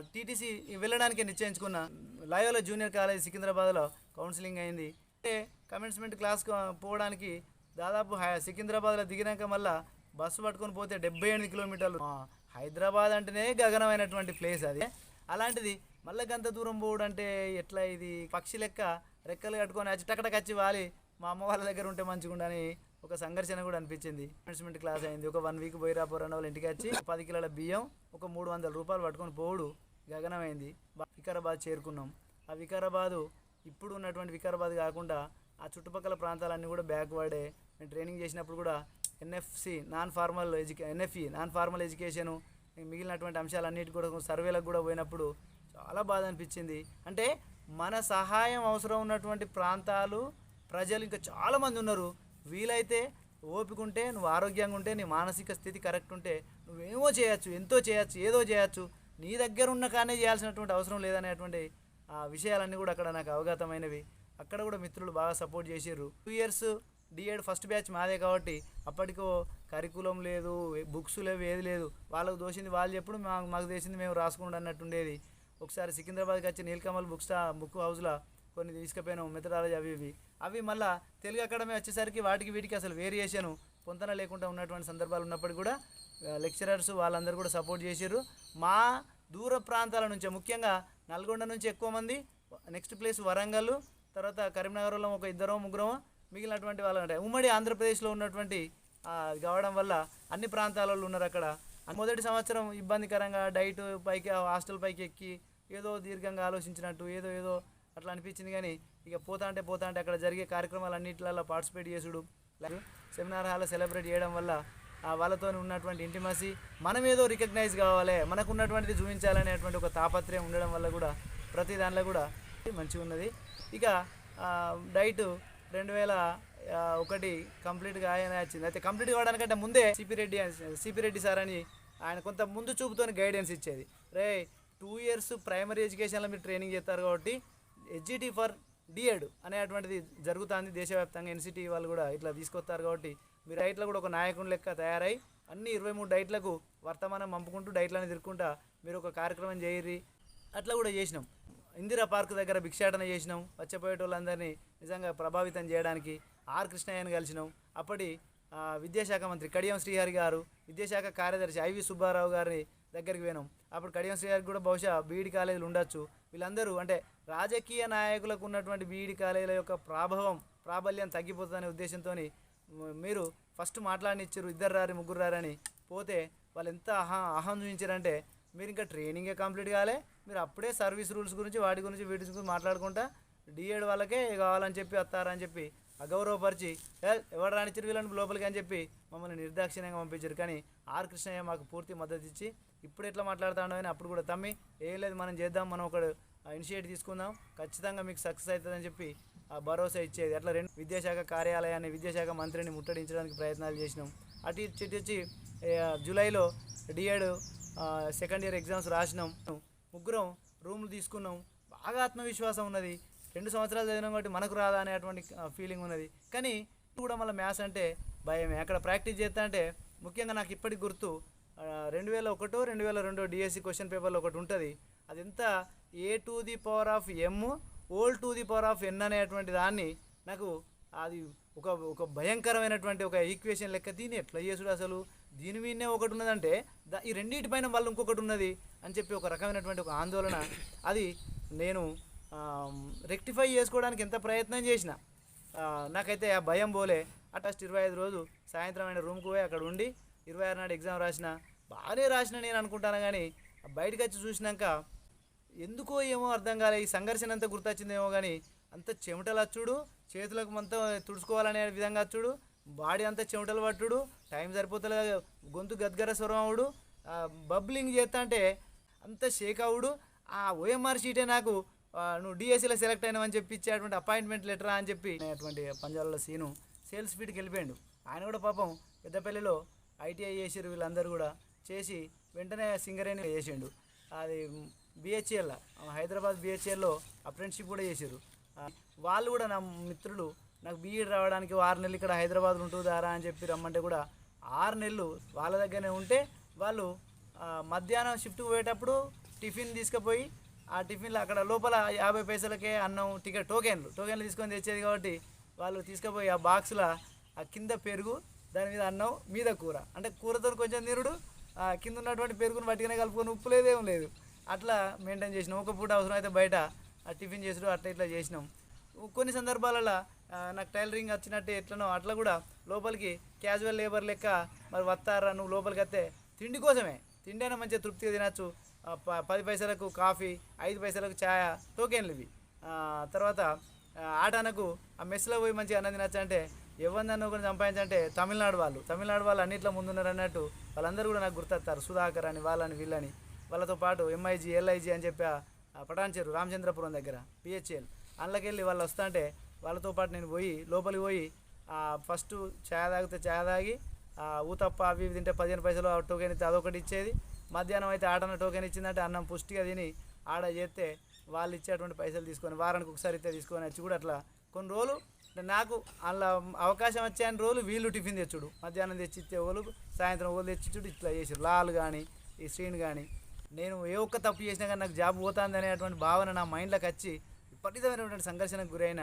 TTC వెళ్ళడానికి నిశ్చయించుకున్న Loyola junior college సికింద్రాబాద్లో కౌన్సిలింగ్ అయింది. అంటే కమెన్స్మెంట్ క్లాస్ పోవడానికి దాదాపు హై- సికింద్రాబాద్లో దిగినాక మళ్ళా బస్సు పట్టుకొని పోతే డెబ్బై ఎనిమిది కిలోమీటర్లు. హైదరాబాద్ అంటేనే గగనమైనటువంటి ప్లేస్ అది. అలాంటిది మళ్ళీ గంత దూరం పోవడం అంటే ఎట్లా ఇది? పక్షి లెక్క రెక్కలు కట్టుకొని వచ్చి టకటక వచ్చి వాలి. మా అమ్మ వాళ్ళ దగ్గర ఉంటే మంచిగుండని ఒక సంఘర్షణ కూడా అనిపించింది. మేనేజ్మెంట్ క్లాస్ అయింది. ఒక వన్ వీక్ పోయి రాపోరన్న వాళ్ళ ఇంటికి వచ్చి పది కిలోల బియ్యం ఒక మూడు వందల రూపాయలు పట్టుకొని పోవుడు. గగనమైంది. వికారాబాద్ చేరుకున్నాం. ఆ వికారాబాదు ఇప్పుడు ఉన్నటువంటి వికారాబాద్ కాకుండా ఆ చుట్టుపక్కల ప్రాంతాలన్నీ కూడా బ్యాక్వర్డే మేము ట్రైనింగ్ చేసినప్పుడు కూడా ఎన్ఎఫ్సి నాన్ ఫార్మల్ ఎడ్యుకే ఎన్ఎఫ్ఈ నాన్ ఫార్మల్ ఎడ్యుకేషను మిగిలినటువంటి అంశాలన్నిటి కూడా సర్వేలకు కూడా పోయినప్పుడు చాలా బాధ అనిపించింది. అంటే మన సహాయం అవసరం ఉన్నటువంటి ప్రాంతాలు ప్రజలు ఇంకా చాలామంది ఉన్నారు. వీలైతే ఓపిక ఉంటే నువ్వు ఆరోగ్యంగా ఉంటే నీ మానసిక స్థితి కరెక్ట్ ఉంటే నువ్వేమో చేయొచ్చు ఎంతో చేయొచ్చు ఏదో చేయొచ్చు. నీ దగ్గర ఉన్న కానీ చేయాల్సినటువంటి అవసరం లేదనేటువంటి ఆ విషయాలన్నీ కూడా అక్కడ నాకు అవగతమైనవి. అక్కడ కూడా మిత్రులు బాగా సపోర్ట్ చేసిర్రు. Two years DEd first batch మాదే కాబట్టి అప్పటికో కరికులం లేదు బుక్స్ లేవు ఏది లేదు. వాళ్ళకు దోషింది వాళ్ళు చెప్పుడు మాకు మాకు చేసింది మేము రాసుకోండి అన్నట్టుండేది. ఒకసారి సికింద్రాబాద్కి వచ్చి నీలకమల్ బుక్ స్టా బుక్ హౌస్లో కొన్ని తీసుకుపోయినాం మెథడాలజీ అవి ఇవి. అవి మళ్ళా తెలుగు అకాడమీ వచ్చేసరికి వాటికి వీటికి అసలు వేరియేషన్ పొంతన లేకుండా ఉన్నటువంటి సందర్భాలు ఉన్నప్పటికీ కూడా లెక్చరర్స్ వాళ్ళందరూ కూడా సపోర్ట్ చేశారు మా దూర ప్రాంతాల నుంచి ముఖ్యంగా నల్గొండ నుంచి ఎక్కువ మంది నెక్స్ట్ ప్లేస్ వరంగల్ తర్వాత కరీంనగర్లో ఒక ఇద్దరో ముగ్గురో మిగిలినటువంటి వాళ్ళు అంటే ఉమ్మడి ఆంధ్రప్రదేశ్లో ఉన్నటువంటి కావడం వల్ల అన్ని ప్రాంతాల వాళ్ళు ఉన్నారు అక్కడ. మొదటి సంవత్సరం ఇబ్బందికరంగా డైట్ పైకి హాస్టల్ పైకి ఎక్కి ఏదో దీర్ఘంగా ఆలోచించినట్టు ఏదో ఏదో అట్లా అనిపించింది కానీ ఇక పోతా అంటే పోతా అంటే అక్కడ జరిగే కార్యక్రమాలు అన్నింటిలో పార్టిసిపేట్ చేసుడు సెమినార్ హాల్ సెలబ్రేట్ చేయడం వల్ల వాళ్ళతో ఉన్నటువంటి ఇంటిమసీ మనం ఏదో రికగ్నైజ్ కావాలి మనకు ఉన్నటువంటిది చూపించాలనేటువంటి ఒక తాపత్రయం ఉండడం వల్ల కూడా ప్రతి దానిలో కూడా మంచిగా ఉన్నది. ఇక డైట్ రెండు వేల ఒకటి కంప్లీట్గా ఆయన వచ్చింది. అయితే కంప్లీట్ కావడానికంటే ముందే CP Reddy CP Reddy sir అని ఆయన కొంత ముందు చూపుతోని గైడెన్స్ ఇచ్చేది. రే టూ ఇయర్స్ ప్రైమరీ ఎడ్యుకేషన్లో మీరు ట్రైనింగ్ చేస్తారు కాబట్టి హెచ్జిటి ఫర్ డిఎడ్ అనేటువంటిది జరుగుతుంది దేశవ్యాప్తంగా. ఎన్సిటి వాళ్ళు కూడా ఇట్లా తీసుకొస్తారు కాబట్టి మీరు డైట్లో కూడా ఒక నాయకుని లెక్క తయారై అన్ని ఇరవై మూడు డైట్లకు వర్తమానం పంపుకుంటూ డైట్లను తిరుక్కుంటా మీరు ఒక కార్యక్రమం చేయరి అట్లా కూడా చేసినాం. ఇందిరా పార్క్ దగ్గర భిక్షాటన చేసినాం. వచ్చపోయేటోళ్ళందరినీ నిజంగా ప్రభావితం చేయడానికి ఆర్ కృష్ణయ్యని కలిసినాం. అప్పటి విద్యాశాఖ మంత్రి కడియం శ్రీహరి గారు విద్యాశాఖ కార్యదర్శి ఐవి సుబ్బారావు గారిని దగ్గరికి పోయినాం. అప్పుడు కడియం శ్రీహరికి కూడా బహుశా బీఈడి కాలేజీలు ఉండొచ్చు. వీళ్ళందరూ అంటే రాజకీయ నాయకులకు ఉన్నటువంటి బీఈడి కాలేజీల యొక్క ప్రాభవం ప్రాబల్యం తగ్గిపోతుందనే ఉద్దేశంతో మీరు ఫస్ట్ మాట్లాడినిచ్చారు ఇద్దరు రారు ముగ్గురు రారని. పోతే వాళ్ళు ఎంత ఆహా అహం చూపించారంటే మీరు ఇంకా ట్రైనింగే కంప్లీట్ కాలే. మీరు అప్పుడే సర్వీస్ రూల్స్ గురించి వాటి గురించి వీటి గురించి మాట్లాడుకుంటా డిఎడ్ వాళ్ళకే కావాలని చెప్పి వస్తారని చెప్పి అగౌరవపరిచి ఎవరు రానిచ్చారు వీళ్ళని లోపలికి? అని చెప్పి మమ్మల్ని నిర్దాక్షిణ్యంగా పంపించారు. కానీ ఆర్ కృష్ణయ్య మాకు పూర్తి మద్దతు ఇచ్చి ఇప్పుడు ఎట్లా మాట్లాడుతాడో అని అప్పుడు కూడా తమ్మి ఏం లేదు మనం చేద్దాం మనం ఒకడు ఇనిషియేటివ్ తీసుకుందాం. ఖచ్చితంగా మీకు సక్సెస్ అవుతుందని చెప్పి ఆ భరోసా ఇచ్చేది. అట్లా రెండు విద్యాశాఖ కార్యాలయాన్ని విద్యాశాఖ మంత్రిని ముట్టడించడానికి ప్రయత్నాలు చేసినాం. అటు ఇటు వచ్చి జూలైలో D Ed second year exams రాసినాం. ముగ్గురం రూమ్లు తీసుకున్నాం. బాగా ఆత్మవిశ్వాసం ఉన్నది. రెండు సంవత్సరాలు చదివినాం కాబట్టి మనకు రాదా అనేటువంటి ఫీలింగ్ ఉన్నది. కానీ కూడా మళ్ళీ మ్యాథ్స్ అంటే భయమే. అక్కడ ప్రాక్టీస్ చేస్తా అంటే ముఖ్యంగా నాకు ఇప్పటికి గుర్తు రెండు వేల ఒకటో రెండు వేల రెండో డిఎస్సి క్వశ్చన్ పేపర్లో ఒకటి ఉంటుంది. అది ఎంత A to the power of M whole to the power of N అనేటువంటి దాన్ని నాకు అది ఒక ఒక భయంకరమైనటువంటి ఒక ఈక్వేషన్ లెక్క దీన్ని ఎట్లా చేసుడు అసలు. దీని మీదనే ఒకటి ఉన్నదంటే దా ఈ రెండింటి పైన వాళ్ళు ఇంకొకటి ఉన్నది అని చెప్పి ఒక రకమైనటువంటి ఒక ఆందోళన. అది నేను రెక్టిఫై చేసుకోవడానికి ఎంత ప్రయత్నం చేసిన నాకైతే ఆ భయం పోలే. అటస్ట్ ఇరవై ఐదు రోజు సాయంత్రం అయిన రూమ్కి పోయి అక్కడ ఉండి ఇరవై ఆరు నాడు ఎగ్జామ్ రాసిన బాగానే రాసిన నేను అనుకుంటాను కానీ బయటకు వచ్చి చూసినాక ఎందుకో ఏమో అర్థం కాలే. ఈ సంఘర్షణ అంతా గుర్తొచ్చిందేమో కానీ అంత చెమటలు వచ్చుడు చేతులకు మొత్తం తుడుచుకోవాలనే విధంగా వచ్చుడు బాడీ అంతా చెమటలు పట్టుడు. టైం సరిపోతలే గొంతు గద్గర స్వరం అవుడు. బబ్లింగ్ చేస్తా అంటే అంత షేక్ అవుడు. ఆ ఓఎంఆర్ షీటే నాకు నువ్వు డిఎస్సీలో సెలెక్ట్ అయినావని చెప్పి ఇచ్చేటువంటి అపాయింట్మెంట్ లెటర్ అని చెప్పి అటువంటి పంజాబ్లో సీను సేల్స్ ఫీట్కి వెళ్ళిపోయాడు. ఆయన కూడా పాపం పెద్దపల్లిలో ఐటీఐ చేసిరు వీళ్ళందరూ కూడా. చేసి వెంటనే సింగరేణి చేసిండు. అది బిహెచ్ఎల్ హైదరాబాద్ బిహెచ్ఎల్లో అప్రెంటిషిప్ కూడా చేశారు వాళ్ళు కూడా నా మిత్రులు నాకు బీఈడి రావడానికి ఆరు నెలలు ఇక్కడ హైదరాబాద్లో ఉంటుందారా అని చెప్పి రమ్మంటే కూడా ఆరు నెలలు వాళ్ళ దగ్గరనే ఉంటే వాళ్ళు మధ్యాహ్నం షిఫ్ట్ పోయేటప్పుడు టిఫిన్ తీసుకుపోయి ఆ టిఫిన్లో అక్కడ లోపల యాభై పైసలకే అన్నం టికెట్ టోకెన్లు టోకెన్లు తీసుకొని తెచ్చేది కాబట్టి వాళ్ళు తీసుకుపోయి ఆ బాక్స్లో ఆ కింద పెరుగు దాని మీద అన్నం మీద కూర. అంటే కూరతో కొంచెం తినుడు ఆ కింద ఉన్నటువంటి పెరుగును పట్టుకునే కలుపుకొని ఉప్పు లేదేం లేదు. అట్లా మెయింటైన్ చేసినాం. ఒక పూట అవసరం అయితే బయట ఆ టిఫిన్ చేసుడు అట్లా ఇట్లా చేసినాం. కొన్ని సందర్భాలలో నాకు టైలరింగ్ వచ్చినట్టు ఎట్లనో అట్లా కూడా లోపలికి క్యాజువల్ లేబర్ లెక్క మరి వస్తారా నువ్వు లోపలికి వస్తే తిండి కోసమే. తిండి అయినా మంచిగా తృప్తిగా తినచ్చు. ప- పది పైసలకు కాఫీ ఐదు పైసలకు ఛాయ టోకెన్లు ఇవి. తర్వాత ఆ, ఆటానకు ఆ మెస్లో పోయి మంచిగా అన్నం తినచ్చు అంటే ఎవరినన్నా కూడా సంపాదించంటే తమిళనాడు వాళ్ళు. తమిళనాడు వాళ్ళు అన్నిట్లో ముందున్నారు అన్నట్టు వాళ్ళందరూ కూడా నాకు గుర్తొస్తారు సుధాకర్ అని వాళ్ళని వీళ్ళని. వాళ్ళతో పాటు ఎంఐజీ ఎల్ఐజీ అని చెప్పి పటాన్చేరు రామచంద్రపురం దగ్గర పిహెచ్ఎల్ అందులోకెళ్ళి వాళ్ళు వస్తుంటే వాళ్ళతో పాటు నేను పోయి లోపలికి పోయి ఫస్ట్ ఛాయ్ తాగితే ఛాయ్ తాగి ఊతప్ప అవి ఇవి తింటే పదిహేను పైసలు ఆ టోకెన్ ఇస్తే అదొకటి ఇచ్చేది. మధ్యాహ్నం అయితే ఆటన టోకెన్ ఇచ్చిందంటే అన్నం పుష్టిగా తిని ఆడ చేస్తే వాళ్ళు ఇచ్చేటువంటి పైసలు తీసుకొని వారానికి ఒకసారి ఇస్తే తీసుకొని వచ్చి కూడా అట్లా కొన్ని రోజులు అంటే నాకు అలా అవకాశం వచ్చాయని రోజులు వీళ్ళు టిఫిన్ తెచ్చుడు. మధ్యాహ్నం తెచ్చి ఇచ్చే వాళ్ళు సాయంత్రం వాళ్ళు తెచ్చిచ్చుడు ఇట్లా చేసారు లాల్ కానీ ఈ శ్రీని కానీ నేను ఏ ఒక్క తప్పు చేసినా కానీ నాకు జాబ్ పోతుంది అనేటువంటి భావన నా మైండ్లోకి వచ్చి విపరీతమైనటువంటి సంఘర్షణకు గురైన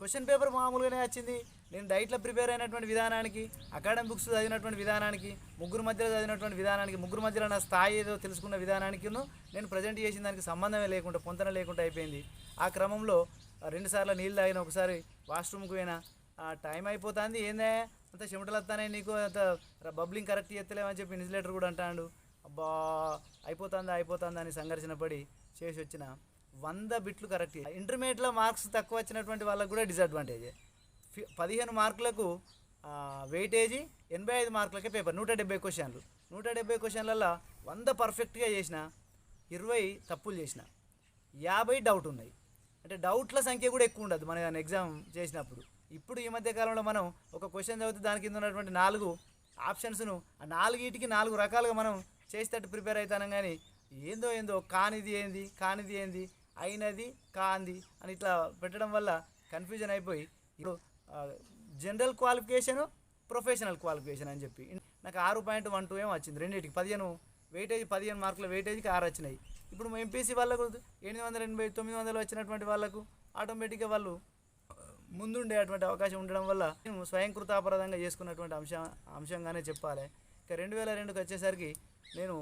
క్వశ్చన్ పేపర్ మామూలుగానే వచ్చింది. నేను డైట్లో ప్రిపేర్ అయినటువంటి విధానానికి అకాడమిక్ బుక్స్ చదివినటువంటి విధానానికి ముగ్గురు మధ్యలో చదివినటువంటి విధానానికి ముగ్గురు మధ్యలో నా స్థాయి ఏదో తెలుసుకున్న విధానానికి నేను ప్రజెంట్ చేసిన దానికి సంబంధమే లేకుండా పొంతన లేకుండా అయిపోయింది. ఆ క్రమంలో రెండుసార్లు నీళ్ళు తాగిన ఒకసారి వాష్రూమ్కి పోయినా టైం అయిపోతుంది. ఏందే? అంత చెమటలు వస్తానే నీకు అంత బబ్లింగ్ కరెక్ట్ చేస్తలేమని చెప్పి ఇన్సులేటర్ కూడా అంటాడు. అబ్బా అయిపోతుందా అయిపోతుందా అని సంఘర్షణ పడి చేసి వచ్చిన వంద బిట్లు కరెక్ట్ ఇంటర్మీడియట్లో మార్క్స్ తక్కువ వచ్చినటువంటి వాళ్ళకు కూడా డిసడ్వాంటేజ్ పదిహేను మార్కులకు వెయిటేజీ ఎనభై ఐదు మార్కులకే పేపర్ నూట డెబ్బై క్వశ్చన్లు నూట డెబ్బై క్వశ్చన్లలో వంద పర్ఫెక్ట్గా చేసిన ఇరవై తప్పులు చేసిన యాభై డౌట్ ఉన్నాయి. అంటే డౌట్ల సంఖ్య కూడా ఎక్కువ ఉండదు మన ఎగ్జామ్ చేసినప్పుడు. ఇప్పుడు ఈ మధ్య కాలంలో మనం ఒక క్వశ్చన్ చదివితే దాని కింద ఉన్నటువంటి నాలుగు ఆప్షన్స్ను ఆ నాలుగిటికి నాలుగు రకాలుగా మనం చేసేటట్టు ప్రిపేర్ అవుతాను కానీ ఏందో ఏందో కానిది ఏంది కానిది ఏంది అయినది కాంది అని ఇట్లా పెట్టడం వల్ల కన్ఫ్యూజన్ అయిపోయి ఇప్పుడు జనరల్ క్వాలిఫికేషను ప్రొఫెషనల్ క్వాలిఫికేషన్ అని చెప్పి. నాకు ఆరు పాయింట్ వన్ టూ ఏమో వచ్చింది రెండింటికి పదిహేను వెయిటేజ్ పదిహేను మార్కుల వెయిటేజ్కి ఆరు వచ్చినాయి. ఇప్పుడు ఎంపీసీ వాళ్ళకు ఎనిమిది వందల ఎనభై తొమ్మిది వందలు వచ్చినటువంటి వాళ్ళకు ఆటోమేటిక్గా వాళ్ళు ముందుండేటువంటి అవకాశం ఉండడం వల్ల నేను చేసుకున్నటువంటి అంశం అంశంగానే చెప్పాలి. ఇక రెండు వేల రెండుకి వచ్చేసరికి నేను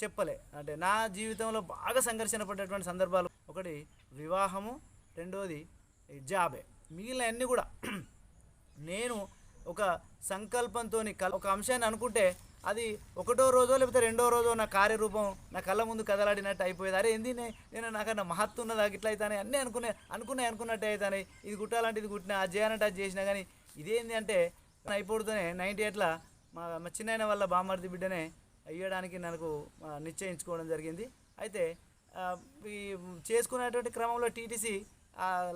చెప్పలే. అంటే నా జీవితంలో బాగా సంఘర్షణ పడ్డటువంటి సందర్భాలు. ఒకటి వివాహము. రెండవది జాబే. మిగిలిన అన్నీ కూడా నేను ఒక సంకల్పంతో ఒక అంశాన్ని అనుకుంటే అది ఒకటో రోజో లేకపోతే రెండో రోజో నా కార్యరూపం నా కళ్ళ ముందు కదలాడినట్టు అయిపోయేది. అరే ఏంది నే- నేను నాకన్నా మహత్తు ఉన్నదా ఇట్లా అవుతానే అన్నీ అనుకునే అనుకున్నాయి అనుకున్నట్టే అవుతానే ఇది కుట్టాలంటే ఇది కుట్టినా అది చేయాలంటే అది చేసినా కానీ ఇదేంది అంటే అయిపోతూనే నైంటీ ఎట్లా మా మా చిన్నయన వల్ల బామ్మర్ది బిడ్డనే ఇవ్వడానికి నాకు నిశ్చయించుకోవడం జరిగింది. అయితే ఈ చేసుకునేటువంటి క్రమంలో టీటీసీ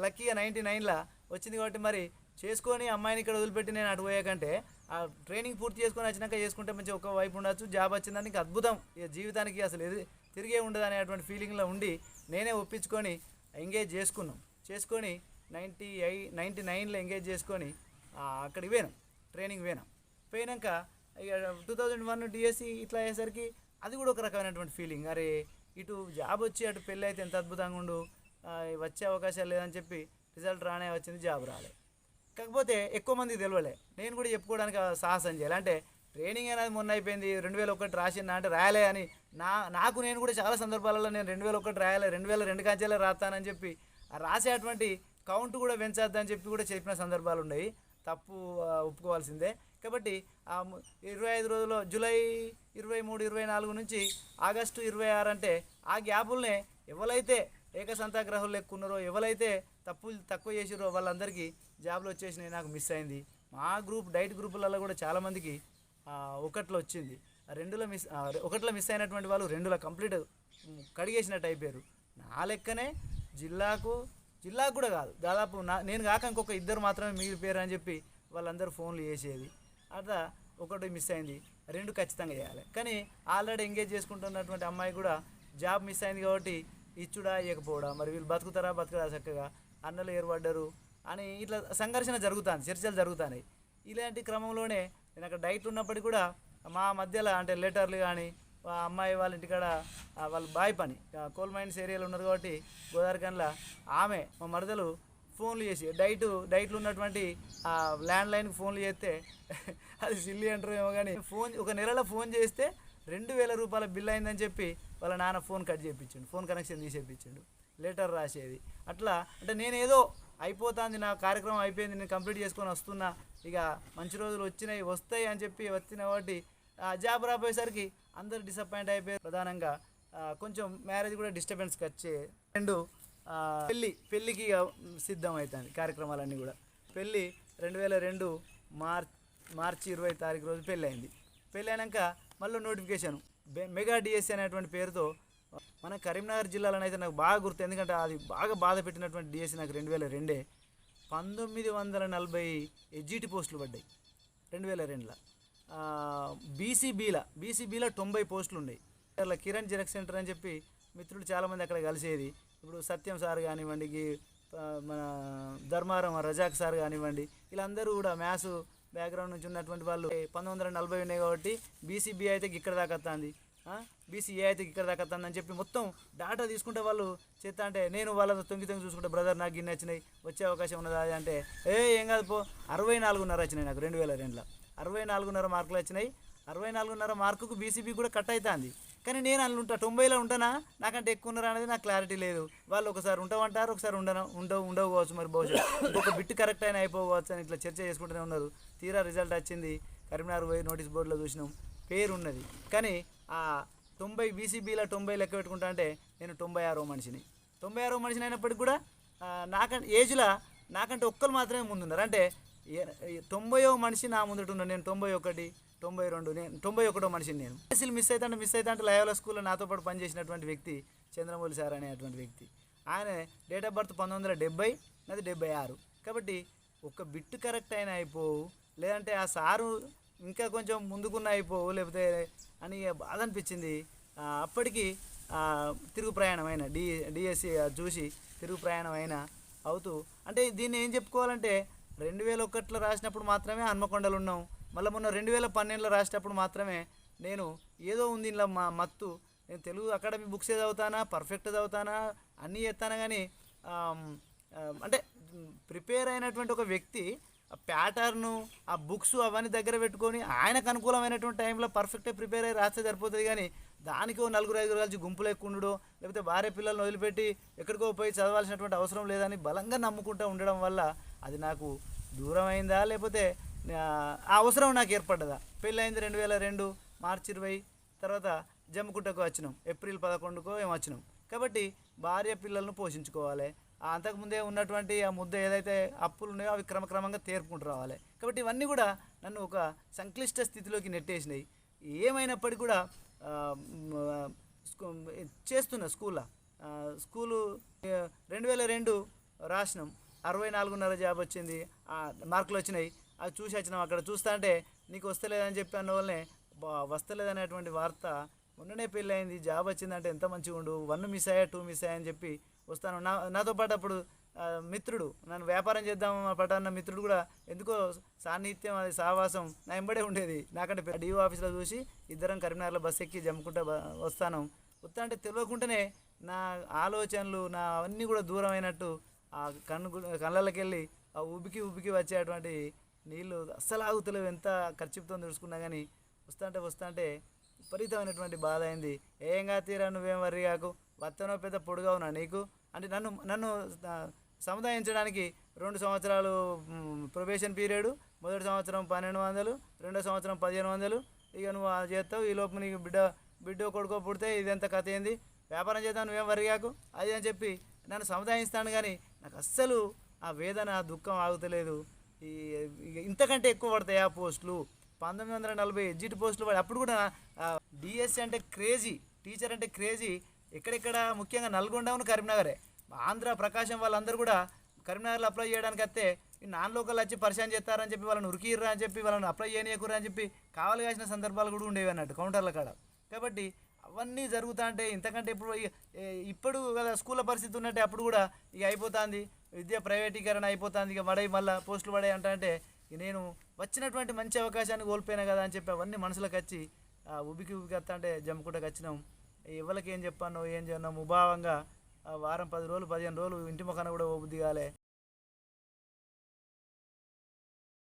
లక్కీగా నైంటీ నైన్లో వచ్చింది కాబట్టి మరి చేసుకొని అమ్మాయిని ఇక్కడ వదిలిపెట్టి నేను అటు పోయాకంటే ఆ ట్రైనింగ్ పూర్తి చేసుకొని వచ్చినాక చేసుకుంటే మంచి ఒక వైపు ఉండొచ్చు జాబ్ వచ్చిందని అద్భుతం. జీవితానికి అసలు ఎది తిరిగే ఉండదు అనేటువంటి ఫీలింగ్లో ఉండి నేనే ఒప్పించుకొని ఎంగేజ్ చేసుకున్నాం. చేసుకొని నైంటీ ఎయి నైంటీ నైన్లో ఎంగేజ్ చేసుకొని అక్కడికి పోయినాం. ట్రైనింగ్ పోయినాం. పోయినాక ఇక టూ థౌజండ్ వన్ డిఎస్సి ఇట్లా అయ్యేసరికి అది కూడా ఒక రకమైనటువంటి ఫీలింగ్ అరే ఇటు జాబ్ వచ్చి అటు పెళ్ళి అయితే ఎంత అద్భుతంగా ఉండు వచ్చే అవకాశాలు లేదని చెప్పి రిజల్ట్ రానే వచ్చింది జాబ్ రాలే. కాకపోతే ఎక్కువ మంది తెలియలే నేను కూడా చెప్పుకోవడానికి సాహసం చేయాలి. అంటే ట్రైనింగ్ అనేది మొన్న అయిపోయింది రెండు వేల ఒకటి రాసిన అంటే రాయలే అని నా నాకు నేను కూడా చాలా సందర్భాలలో నేను రెండు వేల ఒకటి రాయలే రెండు వేల రెండు కాంచేలా రాస్తానని చెప్పి రాసేటువంటి కౌంట్ కూడా పెంచొద్దని చెప్పి కూడా చెప్పిన సందర్భాలు ఉన్నాయి. తప్పు ఒప్పుకోవాల్సిందే. కాబట్టి ఇరవై ఐదు రోజుల్లో జూలై ఇరవై మూడు ఇరవై నాలుగు నుంచి ఆగస్టు ఇరవై ఆరు అంటే ఆ గ్యాపుల్నే ఎవరైతే ఏకసంతాగ్రహులు లెక్క ఉన్నారో ఎవరైతే తప్పులు తక్కువ చేసిరో వాళ్ళందరికీ జాబ్లు వచ్చేసినాయి నాకు మిస్ అయింది. మా గ్రూప్ డైట్ గ్రూపులలో కూడా చాలామందికి ఒకట్లో వచ్చింది. ఆ రెండులో మిస్ ఒకట్లో మిస్ అయినటువంటి వాళ్ళు రెండులో కంప్లీట్ కడిగేసినట్టు అయిపోయారు. నా లెక్కనే జిల్లాకు జిల్లాకు కూడా కాదు. దాదాపు నా నేను కాక ఇంకొక ఇద్దరు మాత్రమే మిగిలిపోయారు అని చెప్పి వాళ్ళందరూ ఫోన్లు చేసేది. అట్లా ఒకటి మిస్ అయింది. రెండు ఖచ్చితంగా చేయాలి. కానీ ఆల్రెడీ ఎంగేజ్ చేసుకుంటున్నటువంటి అమ్మాయి కూడా జాబ్ మిస్ అయింది కాబట్టి ఇచ్చుడా ఇవ్వకపోవడా మరి వీళ్ళు బతుకుతారా బతకరా చక్కగా? అన్నలు ఏర్పడ్డారు అని ఇట్లా సంఘర్షణ జరుగుతుంది చర్చలు జరుగుతున్నాయి. ఇలాంటి క్రమంలోనే నేను అక్కడ డైట్ ఉన్నప్పటికీ కూడా మా మధ్యలో అంటే లెటర్లు కానీ అమ్మాయి వాళ్ళ ఇంటికాడ వాళ్ళ బాయ్ పని కోల్ మైన్స్ ఏరియాలో ఉన్నారు కాబట్టి గోదావరి కన్లా ఆమె మా మరదలు ఫోన్లు చేసి డైట్ డైట్లు ఉన్నటువంటి ఆ ల్యాండ్ లైన్కి ఫోన్లు చేస్తే అది సిల్లి అంటారు ఏమో కానీ ఫోన్ ఒక నెలలో ఫోన్ చేస్తే రెండు వేల రూపాయల బిల్ అయిందని చెప్పి వాళ్ళ నాన్న ఫోన్ కట్ చేయించిండు ఫోన్ కనెక్షన్ తీసేపించిండు లెటర్ రాసేది. అట్లా అంటే నేను ఏదో అయిపోతుంది నా కార్యక్రమం అయిపోయింది నేను కంప్లీట్ చేసుకొని వస్తున్నా ఇక మంచి రోజులు వచ్చినాయి వస్తాయి అని చెప్పి వచ్చిన కాబట్టి ఆ జాబ్ రాబోయేసరికి అందరు డిసప్పాయింట్ అయిపోయారు. ప్రధానంగా కొంచెం మ్యారేజ్ కూడా డిస్టర్బెన్స్కి వచ్చే రెండు పెళ్ళి పెళ్ళికి ఇక సిద్ధం అవుతుంది కార్యక్రమాలన్నీ కూడా. పెళ్ళి రెండు వేల రెండు మార్చ్ మార్చి ఇరవై తారీఖు రోజు పెళ్ళి అయింది పెళ్ళి అయినాక మళ్ళీ నోటిఫికేషన్. మెగా డిఎస్సీ అనేటువంటి పేరుతో మన కరీంనగర్ జిల్లాలో అయితే నాకు బాగా గుర్తు ఎందుకంటే అది బాగా బాధ పెట్టినటువంటి డిఎస్సీ నాకు రెండు వేల రెండే. పంతొమ్మిది వందల నలభై ఎడ్జిటి పోస్టులు పడ్డాయి రెండు వేల రెండులో బీసీబీల బీసీబీలో తొంభై పోస్టులు ఉన్నాయి అట్లా కిరణ్ జిరక్స్ సెంటర్ అని చెప్పి మిత్రులు చాలామంది అక్కడ కలిసేది. ఇప్పుడు సత్యం సార్ కానివ్వండి మన ధర్మారం రజాక్ సార్ కానివ్వండి వీళ్ళందరూ కూడా మ్యాథ్స్ బ్యాక్గ్రౌండ్ నుంచి ఉన్నటువంటి వాళ్ళు. పంతొమ్మిది వందల నలభై ఉన్నాయి కాబట్టి బీసీబీ అయితే ఇక్కడ దాకా వస్తుంది. బీసీఏ అయితే ఇక్కడ దాకా అని చెప్పి మొత్తం డాటా తీసుకుంటే వాళ్ళు చేస్తా అంటే నేను వాళ్ళ తొంగి తొంగి చూసుకుంటే బ్రదర్ నాకు గిన్నె వచ్చినాయి వచ్చే అవకాశం ఉన్నదా అంటే ఏ ఏం కాదు పో అరవై నాలుగున్నర వచ్చినాయి నాకు రెండు వేల రెండులో. అరవై నాలుగున్నర మార్కులు వచ్చినాయి. అరవై నాలుగున్నర మార్కుకు బీసీబీ కూడా కట్ అవుతుంది కానీ నేను అందులో ఉంటా తొంభైలో ఉంటానా? నాకంటే ఎక్కువ ఉన్నారా అనేది నాకు క్లారిటీ లేదు. వాళ్ళు ఒకసారి ఉంటామంటారు ఒకసారి ఉండను ఉండవు ఉండకపోవచ్చు మరి బహుశా ఒక బిట్ కరెక్ట్ అయినా అయిపోవచ్చు అని ఇట్లా చర్చ చేసుకుంటూనే ఉన్నారు. తీరా రిజల్ట్ వచ్చింది. కరీంనగర్ పోయి నోటీస్ బోర్డులో చూసినాం. పేరు ఉన్నది. కానీ ఆ తొంభై బీసీబీలో తొంభై లెక్క పెట్టుకుంటా అంటే నేను తొంభై ఆరో మనిషిని. తొంభై ఆరో మనిషిని అయినప్పటికి కూడా నాకంటే ఏజ్లో నాకంటే ఒక్కరు మాత్రమే ముందున్నారు. అంటే తొంభయో మనిషి నా ముందట ఉన్నాను నేను తొంభై ఒకటి తొంభై రెండు నేను తొంభై ఒకటో మనిషిని నేను. అసలు మిస్ అవుతాంటే మిస్ అవుతాంటే లయోలా స్కూల్లో నాతో పాటు పనిచేసినటువంటి వ్యక్తి చంద్రమౌళి సార్ అనేటువంటి వ్యక్తి. ఆయన డేట్ ఆఫ్ బర్త్ పంతొమ్మిది వందల డెబ్బై నాది డెబ్బై ఆరు. కాబట్టి ఒక బిట్ కరెక్ట్ అయినా అయిపోవు. లేదంటే ఆ సారు ఇంకా కొంచెం ముందుకున్న అయిపోవు లేకపోతే అని బాధ అనిపించింది. అప్పటికి తిరుగు ప్రయాణం అయిన డి డిఎస్సి చూసి తిరుగు ప్రయాణం అయినా అవుతూ అంటే దీన్ని ఏం చెప్పుకోవాలంటే రెండు వేల ఒకటిలో రాసినప్పుడు మాత్రమే హన్మకొండలు ఉన్నాం. మళ్ళీ మొన్న రెండు వేల పన్నెండులో రాసేటప్పుడు మాత్రమే నేను ఏదో ఉంది ఇలా మా మత్తు. నేను తెలుగు అకాడమీ బుక్స్ చదువుతానా పర్ఫెక్ట్ చదువుతానా అన్నీ చేస్తానా కానీ అంటే ప్రిపేర్ అయినటువంటి ఒక వ్యక్తి ఆ ప్యాటర్ను ఆ బుక్స్ అవన్నీ దగ్గర పెట్టుకొని ఆయనకు అనుకూలమైనటువంటి టైంలో పర్ఫెక్ట్గా ప్రిపేర్ అయ్యి రాస్తే సరిపోతుంది కానీ దానికి ఓ నలుగురు ఐదుగురు కలిసి గుంపులు ఎక్కుండడు లేకపోతే భార్య పిల్లల్ని వదిలిపెట్టి ఎక్కడికో పోయి చదవాల్సినటువంటి అవసరం లేదని బలంగా నమ్ముకుంటూ ఉండడం వల్ల అది నాకు దూరమైందా లేకపోతే ఆ, అవసరం నాకు ఏర్పడ్డదా? పెళ్ళైంది రెండు వేల రెండు మార్చి ఇరవై తర్వాత జమ్ముకుంటకు వచ్చినాం. ఏప్రిల్ పదకొండుకో ఏం వచ్చినాం. కాబట్టి భార్య పిల్లలను పోషించుకోవాలి. అంతకుముందే ఉన్నటువంటి ఆ ముద్ద ఏదైతే అప్పులు ఉన్నాయో అవి క్రమక్రమంగా తీర్పుకుంటూ రావాలి. కాబట్టి ఇవన్నీ కూడా నన్ను ఒక సంక్లిష్ట స్థితిలోకి నెట్టేసినాయి. ఏమైనప్పటికీ కూడా చేస్తున్న చేస్తున్నా స్కూల్లో స్కూలు రెండు వేల రెండు రాసినాం. అరవై నాలుగున్నర జాబ్ వచ్చింది. ఆ, మార్కులు వచ్చినాయి. అది చూసి వచ్చినాం. అక్కడ చూస్తా అంటే నీకు వస్తలేదని చెప్పి అన్న వాళ్ళనే వస్తలేదనేటువంటి వార్త మొన్ననే పెళ్ళి అయింది జాబ్ వచ్చిందంటే ఎంత మంచిగా ఉండు వన్ మిస్ అయ్యా టూ మిస్ అయ్యా అని చెప్పి వస్తాను. నా నాతో పాటు అప్పుడు మిత్రుడు నన్ను వ్యాపారం చేద్దాం పటాన్న మిత్రుడు కూడా ఎందుకో సాన్నిహిత్యం అది సావాసం నా ఎంబడే ఉండేది. నాకంటే డిఓ ఆఫీస్లో చూసి ఇద్దరం కరీంనగర్లో బస్ ఎక్కి జమ్ముకుంటా వస్తాను. వస్తా అంటే తెలియకుండానే నా ఆలోచనలు నా అవన్నీ కూడా దూరం అయినట్టు ఆ కన్ను గు- కళ్ళకి వెళ్ళి ఆ ఉబికి ఉబికి వచ్చేటువంటి నీళ్ళు అస్సలు ఆగుతలేవు. ఎంత ఖర్చుతో తుడుచుకున్నా కానీ వస్తుంటే వస్తుంటే విపరీతమైనటువంటి బాధ అయింది. ఏం తీరా నువ్వేం వర్రి కాకు? వత్తనో పెద్ద పొడుగా ఉన్నా నీకు? అంటే నన్ను నన్ను సముదాయించడానికి రెండు సంవత్సరాలు ప్రొబేషన్ పీరియడ్ మొదటి సంవత్సరం పన్నెండు వందలు రెండో సంవత్సరం పదిహేను వందలు. ఇక నువ్వు అది చేస్తావు ఈ లోపు నీకు బిడ్డ బిడ్డ కొడుకో పుడితే ఇదంత కథ ఏంది? వ్యాపారం చేద్దాం నువ్వేం వరిగాకు అది అని చెప్పి నన్ను సముదాయిస్తాను కానీ నాకు అస్సలు ఆ వేదన ఆ దుఃఖం ఆగుతలేదు. ఈ ఇంతకంటే ఎక్కువ పడతాయి ఆ పోస్టులు? పంతొమ్మిది వందల నలభై ఎగ్జిట్ పోస్టులు పడి అప్పుడు కూడా డిఎస్సి అంటే క్రేజీ టీచర్ అంటే క్రేజీ ఎక్కడెక్కడ ముఖ్యంగా నల్గొండను కరీంనగరే. ఆంధ్ర ప్రకాశం వాళ్ళందరూ కూడా కరీంనగర్లో అప్లై చేయడానికి వస్తే నాన్ లోకల్ వచ్చి పరిచయం చేస్తారని చెప్పి వాళ్ళని ఉరికిర్రా అని చెప్పి వాళ్ళని అప్లై చేయనీయకురా అని చెప్పి కావాలి కాసిన సందర్భాలు కూడా ఉండేవి అన్నట్టు కౌంటర్ల కాడ. కాబట్టి అవన్నీ జరుగుతా అంటే ఇంతకంటే ఇప్పుడు ఇప్పుడు కదా స్కూళ్ళ పరిస్థితి ఉన్నట్టే అప్పుడు కూడా ఇక అయిపోతుంది. విద్య ప్రైవేటీకరణ అయిపోతుంది ఇక పడై మళ్ళీ పోస్టులు పడే అంటే నేను వచ్చినటువంటి మంచి అవకాశాన్ని కోల్పోయినా కదా అని చెప్పి అవన్నీ మనసులోకి వచ్చి ఆ ఉబికి ఉబికి వస్తా అంటే జమ్ముకుంటకు వచ్చినాం ఎవరికి ఏం చెప్పానో ఏం చేయను ముభావంగా వారం పది రోజులు పదిహేను రోజులు ఇంటి ముఖాన కూడా ఓ బుద్ధి కాలే.